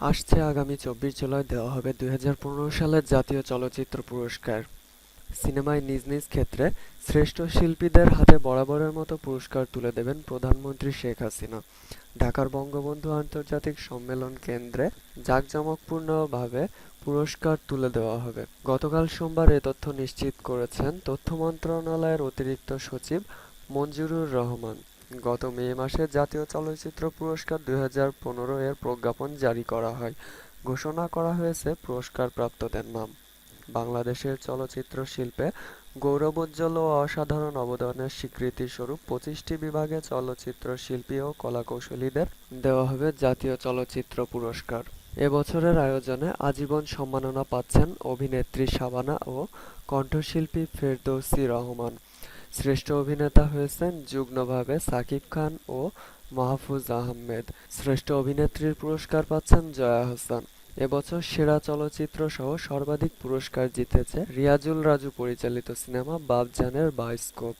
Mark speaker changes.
Speaker 1: আসছে আগামী চব্বিশ জুলাই, দেওয়া হবে দুই হাজার পনেরো সালের জাতীয় চলচ্চিত্র পুরস্কার। সিনেমায় নিজ নিজ ক্ষেত্রে শ্রেষ্ঠ শিল্পীদের হাতে বরাবরের মতো পুরস্কার তুলে দেবেন প্রধানমন্ত্রী শেখ হাসিনা। ঢাকার বঙ্গবন্ধু আন্তর্জাতিক সম্মেলন কেন্দ্রে জাঁকজমকপূর্ণভাবে পুরস্কার তুলে দেওয়া হবে। গতকাল সোমবার এ তথ্য নিশ্চিত করেছেন তথ্য মন্ত্রণালয়ের অতিরিক্ত সচিব মঞ্জুরুর রহমান। গত মে মাসে জাতীয় চলচ্চিত্র পুরস্কার দুই হাজার পনেরো এর প্রজ্ঞাপন জারি করা হয়। ঘোষণা করা হয়েছে পুরস্কারপ্রাপ্তদের নাম বাংলাদেশের চলচ্চিত্র শিল্পে গৌরবোজ্জ্বল ও অসাধারণ অবদানের স্বীকৃতিস্বরূপ পঁচিশটি বিভাগে চলচ্চিত্র শিল্পী ও কলাকৌশলীদের দেওয়া হবে জাতীয় চলচ্চিত্র পুরস্কার। এবছরের আয়োজনে আজীবন সম্মাননা পাচ্ছেন অভিনেত্রী শাবানা ও কণ্ঠশিল্পী ফেরদৌসি রহমান। শ্রেষ্ঠ অভিনেতা হয়েছেন যুগ্মভাবে সাকিব খান ও মাহফুজ আহমেদ। শ্রেষ্ঠ অভিনেত্রীর পুরস্কার পাচ্ছেন জয়া আহসান এবছর সেরা চলচ্চিত্র সহ সর্বাধিক পুরস্কার জিতেছে রিয়াজুল রাজু পরিচালিত সিনেমা বাবজানের বায়োস্কোপ